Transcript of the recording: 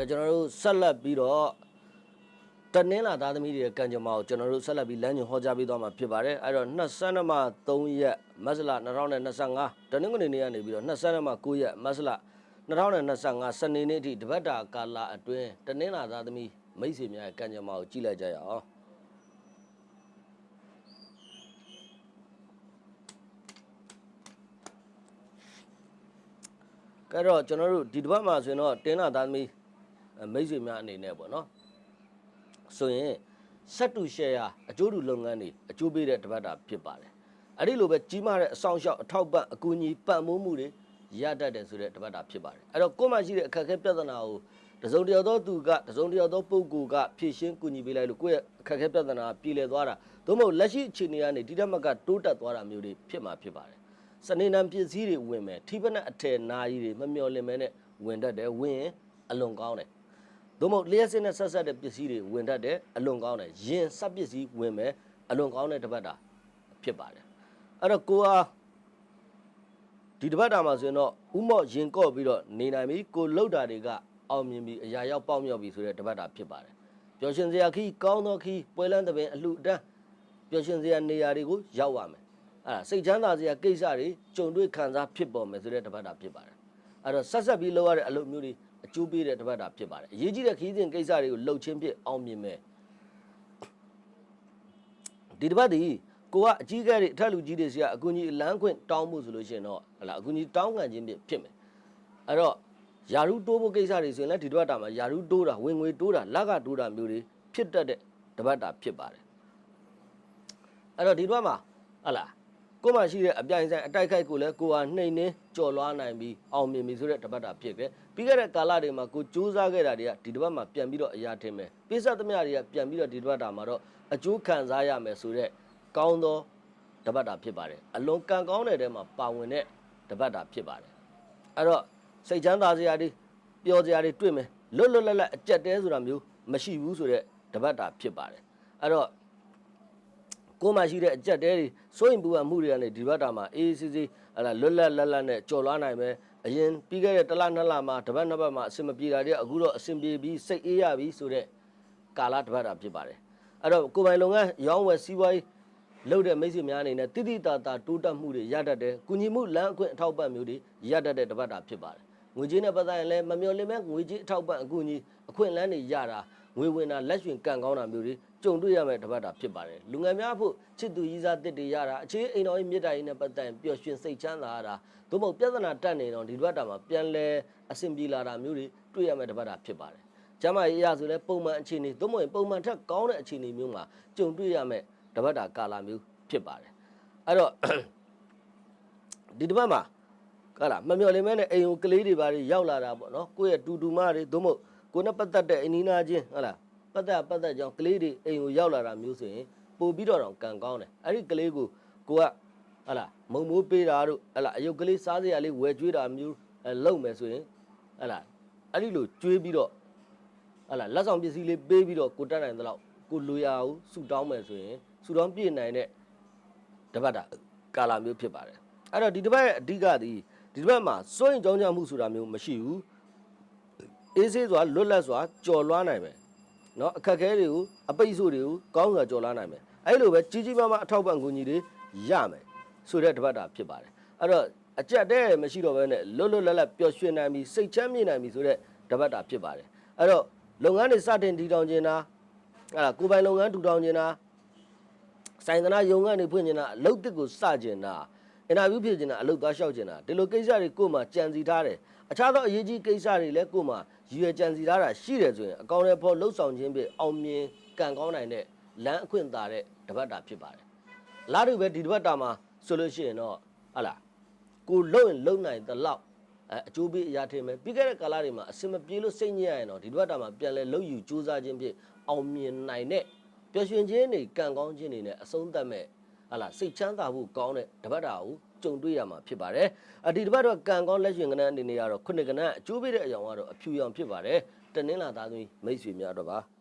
ကဲကျွန်တော်တို့ဆက်လက်ပြီးတော့တနင်္လာသားသမီးတွေရဲ့ကံကြမ္မာကိုကျွန်တော်တို့ဆက်လက်ပြီးလမ်းညွှန်ဟောကြားပေးသွားမှာဖြစ်ပါတယ်အဲ့တော့22မှ3ရက်မတ်လ2025တနင်္ဂနွေနေ့ကနေပြီးတော့22မှ9ရက်မတ်လ2025စနေနေ့အထိတပတ်တာကာလအတွင်းတနင်္လာသားသမီးမိတ်ဆွေများရဲ့ကံကြမ္မာကိုကြည့်လိုက်ကြရအောင်ကဲတော့ကျွန်တော်တို့ဒီတစ်ပတ်မှာဆိုရင်တော့တင်းလာသားသမီးအဲ မိတ်ဆွေများအနေနဲ့ပေါ့နော်ဆိုရင်ဆက်တူရှယ်ယာအကျိုးတူလုပ်ငန်းတွေအကျိုးပေးတဲ့တစ်ပတ်တာဖြစ်ပါတယ်အဲ့ဒီလိုပဲကြီးမားတဲ့အဆောင်ရှောက်အထောက်ပံ့အကူအညီပံ့ပိုးမှုတွေရတတ်တယ်ဆိုတဲ့တစ်ပတ်တာဖြစ်ပါတယ်အဲ့တော့ကိုယ်မှရှိတဲ့အခက်အခဲပြဿနာကိုတစုံတစ်ယောက်သောသူကတစုံတစ်ယောက်သောပုဂ္ဂိုလ်ကဖြည့်ရှင်းကူညီပေးလိုက်လို့ကိုယ့်ရဲ့အခက်အခဲပြဿနာပြည်လည်သွားတာသို့မဟုတ်လက်ရှိအခြေအနေကနေဒီတက်မကတိုးတက်သွားတာမျိုးတွေဖြစ်မှာဖြစ်ပါတယ်စနေနံပစ္စည်းတွေဝင်မယ်ထိပနဲ့အထယ်နာရီတွေမမျော်လင့်မဲနဲ့ဝင်တတ်တယ်ဝင်ရင်အလွန်ကောင်းတယ် သို့မဟုတ်လျှက်စစ်နဲ့ဆက်ဆက်တဲ့ပစ္စည်းတွေဝင်တတ်တယ်အလွန်ကောင်းတယ်ရင်စပ်ပစ္စည်းဝင်မယ်အလွန်ကောင်းတဲ့တစ်ပတ်တာဖြစ်ပါတယ်အဲ့တော့ကိုဟာဒီတစ်ပတ်တာမှာဆိုရင်တော့ဥမော့ရင်ကော့ပြီးတော့နေနိုင်ပြီကိုလှုပ်တာတွေကအောင်မြင်ပြီးအရာရောက်ပေါက်မြောက်ပြီဆိုတဲ့တစ်ပတ်တာဖြစ်ပါတယ်ပျော်ရွှင်စရာခီးကောင်းသောခီးပွဲလန်းသဘင်အလှူအတန်းပျော်ရွှင်စရာနေရာတွေကိုရောက်ရမယ်အဲ့ဒါစိတ်ချမ်းသာစရာကိစ္စတွေကြုံတွေ့ခံစားဖြစ်ပေါ်မယ်ဆိုတဲ့တပတ်တာဖြစ်ပါတယ်အဲ့တော့ဆက်ဆက်ပြီးလုပ်ရတဲ့အလုပ်မျိုးတွေ အကျိုးပေးတဲ့တပတ်တာဖြစ်ပါတယ်အရေးကြီးတဲ့ခရီးစဉ်ကိစ္စတွေကိုလှုပ်ချင်းဖြစ်အောင်မြင်မယ်ဒီတပတ်ဒီကိုကအကြီးကဲတွေအထက်လူကြီးတွေစီကအကူကြီးအလန်းခွင့်တောင်းမှုဆိုလို့ရှိရင်တော့ဟလာအကူကြီးတောင်းခံခြင်းဖြစ်ဖြစ်မယ်အဲ့တော့ယာရုတိုးဖို့ကိစ္စတွေဆိုရင်လည်းဒီတပတ်တာမှာယာရုတိုးတာဝင်ငွေတိုးတာလက်ကတိုးတာမျိုးတွေဖြစ်တတ်တဲ့တပတ်တာဖြစ်ပါတယ်အဲ့တော့ဒီတပတ်မှာဟလာ ကိုမှရှိတဲ့အပြိုင်ဆိုင်အတိုက်ခိုက်ကိုလည်းကိုဟာနှိမ်နှင်းကြော်လွားနိုင်ပြီးအောင်မြင်ပြီဆိုတဲ့တပတ်တာဖြစ်တယ်ပြီးခဲ့တဲ့ကာလတွေမှာကိုစူးစမ်းခဲ့တာတွေကဒီတပတ်မှာပြန်ပြီးတော့အရာထင်မယ်ပိစသမျှတွေကပြန်ပြီးတော့ဒီတပတ်တာမှာတော့အကျိုးခံစားရမယ်ဆိုတဲ့ကောင်းသောတပတ်တာဖြစ်ပါတယ်အလွန်ကံကောင်းတဲ့တဲမှာပါဝင်တဲ့တပတ်တာဖြစ်ပါတယ်အဲ့တော့စိတ်ချမ်းသာစရာတွေပျော်စရာတွေတွေ့မယ်လွတ်လွတ်လပ်လပ်အကြက်တဲဆိုတာမျိုးမရှိဘူးဆိုတဲ့တပတ်တာဖြစ်ပါတယ်အဲ့တော့ ကိုယ်မှရှိတဲ့အကြက်တဲတွေစိုးရင်ပူပန်မှုတွေကနေဒီဘက်တာမှာအေးအေးဆေးဆေးဟလာလွတ်လပ်လပ်လပ်နဲ့ကြော်လွားနိုင်မယ်အရင်ပြီးခဲ့တဲ့တစ်လနှစ်လမှာတစ်ပတ်နှစ်ပတ်မှာအဆင်မပြေတာတွေအခုတော့အဆင်ပြေပြီးစိတ်အေးရပြီဆိုတဲ့ကာလတစ်ပတ်တာဖြစ်ပါတယ်အဲ့တော့ကိုယ်ပိုင်လုပ်ငန်းရောင်းဝယ်စီးပွားရေးလုပ်တဲ့မိတ်ဆွေများအနေနဲ့တိတိတာတာတိုးတက်မှုတွေရတတ်တယ်ကုညီမှုလမ်းအခွင့်အထောက်ပံ့မျိုးတွေရတတ်တဲ့တစ်ပတ်တာဖြစ်ပါတယ်ငွေကြေးနဲ့ပတ်သက်ရင်လည်းမမျော်လင့်မဲ့ငွေကြေးအထောက်ပံ့အကူအညီအခွင့်အလမ်းတွေရတာ ငွေဝင်တာလက်ရွှင်ကန်ကောင်းတာမျိုးတွေကြုံတွေ့ရမယ့်တစ်ပတ်တာဖြစ်ပါတယ်လူငယ်များဖို့ချစ်သူရည်စားတစ်တွေရတာအခြေအိမ်တော်ကြီးမြစ်တာကြီးနဲ့ပတ်သက်ရင်ပျော်ရွှင်စိတ်ချမ်းသာရတာသို့မဟုတ်ပြဿနာတက်နေတော့ဒီတစ်ပတ်တာမှာပြန်လဲအဆင်ပြေလာတာမျိုးတွေတွေ့ရမယ့်တစ်ပတ်တာဖြစ်ပါတယ်ကျမ်းမာရေးအရဆိုလဲပုံမှန်အခြေအနေသို့မဟုတ်ပုံမှန်ထက်ကောင်းတဲ့အခြေအနေမျိုးမှာကြုံတွေ့ရမယ့်တစ်ပတ်တာကာလမျိုးဖြစ်ပါတယ်အဲ့တော့ဒီတစ်ပတ်မှာကလာမမျော်လင့်မဲနဲ့အိမ်ကိုကလေးတွေပါတွေရောက်လာတာပေါ့နော်ကိုယ့်ရဲ့တူတူမတွေသို့မဟုတ် ကိုယ်နဲ့ပတ်သက်တဲ့အင်းနီနာချင်းဟုတ်လားပတ်သက်ပတ်သက်ကြောင်းကလေးတွေအိမ်ကိုရောက်လာတာမျိုးဆိုရင်ပို့ပြီးတော့တော့ကံကောင်းတယ်အဲ့ဒီကလေးကိုကိုကဟုတ်လားမုံမိုးပေးတာတို့ဟုတ်လားအယုတ်ကလေးစားစရာလေးဝယ်ကျွေးတာမျိုးအဲလုပ်မယ်ဆိုရင်ဟုတ်လားအဲ့ဒီလိုကျွေးပြီးတော့ဟုတ်လားလက်ဆောင်ပစ္စည်းလေးပေးပြီးတော့ကိုတက်နိုင်တဲ့လောက်ကိုလူရအောင်ဆူတောင်းမယ်ဆိုရင်ဆူတောင်းပြည့်နိုင်တဲ့တပတ်တာကာလာမျိုးဖြစ်ပါတယ်အဲ့တော့ဒီတပတ်ရဲ့အဓိကသည်ဒီတပတ်မှာစိုးရင်ကြောင်းကြမှုဆိုတာမျိုးမရှိဘူး အေးဆေးစွာလွတ်လပ်စွာကြော်လွှားနိုင်မယ်နော်အခက်အခဲတွေကိုအပိတ်ဆို့တွေကိုကောင်းစွာကြော်လွှားနိုင်မယ်အဲ့လိုပဲကြီးကြီးမားမားအထောက်ပံ့ကူညီတွေရမယ်ဆိုတဲ့တပတ်တာဖြစ်ပါတယ်အဲ့တော့အကြက်တဲ့မရှိတော့ဘဲနဲ့လွတ်လွတ်လပ်လပ်ပျော်ရွှင်နိုင်ပြီစိတ်ချမ်းမြေ့နိုင်ပြီဆိုတဲ့တပတ်တာဖြစ်ပါတယ်အဲ့တော့လုပ်ငန်းတွေစတင်တည်ထောင်ခြင်းတာအဲ့ဒါကိုယ်ပိုင်လုပ်ငန်းထူထောင်ခြင်းတာဆိုင်သနာယုံကနေဖွင့်ခြင်းတာအလုပ်တစ်ကိုစခြင်းတာ အင်တာဗျူးဖြစ်ကျင်တာအလုတ်သွားလျှောက်ကျင်တာဒီလိုကိစ္စတွေကိုယ်မှကြံစီထားတယ်အခြားသောအရေးကြီးကိစ္စတွေလည်းကိုယ်မှရည်ရွယ်ကြံစီထားတာရှိတယ်ဆိုရင်အကောင့်ထဲပေါ်လှုပ်ဆောင်ခြင်းဖြင့်အောင်မြင်ကံကောင်းနိုင်တဲ့လမ်းအခွင့်သာတဲ့တပတ်တာဖြစ်ပါတယ်လာတူပဲဒီတပတ်တာမှာဆိုလို့ရှိရင်တော့ဟာလားကိုလုံရင်လုံနိုင်သလောက်အဲအကျိုးပေးအရာထင်မယ်ပြီးခဲ့တဲ့ကာလတွေမှာအစင်မပြေလို့စိတ်ညစ်ရရင်တော့ဒီတပတ်တာမှာပြန်လဲလုံယူစူးစမ်းခြင်းဖြင့်အောင်မြင်နိုင်တဲ့ပျော်ရွှင်ခြင်းတွေကံကောင်းခြင်းတွေနဲ့အဆုံးသတ်မဲ့ ဟာလာစိတ်ချမ်းသာဖို့ကောင်းတဲ့တပတ်တာကိုကြုံတွေ့ရမှာဖြစ်ပါတယ်။အဒီတပတ်တော့ကံကောင်းလက်ရွှင်ကဏ္ဍအနေနဲ့ကတော့ခုနှစ်ကဏ္ဍအကျိုးပေးတဲ့အကြောင်းကတော့အဖြူရောင်ဖြစ်ပါတယ်။တနင်္လာသားသမီးမိတ်ဆွေများတော့ပါ။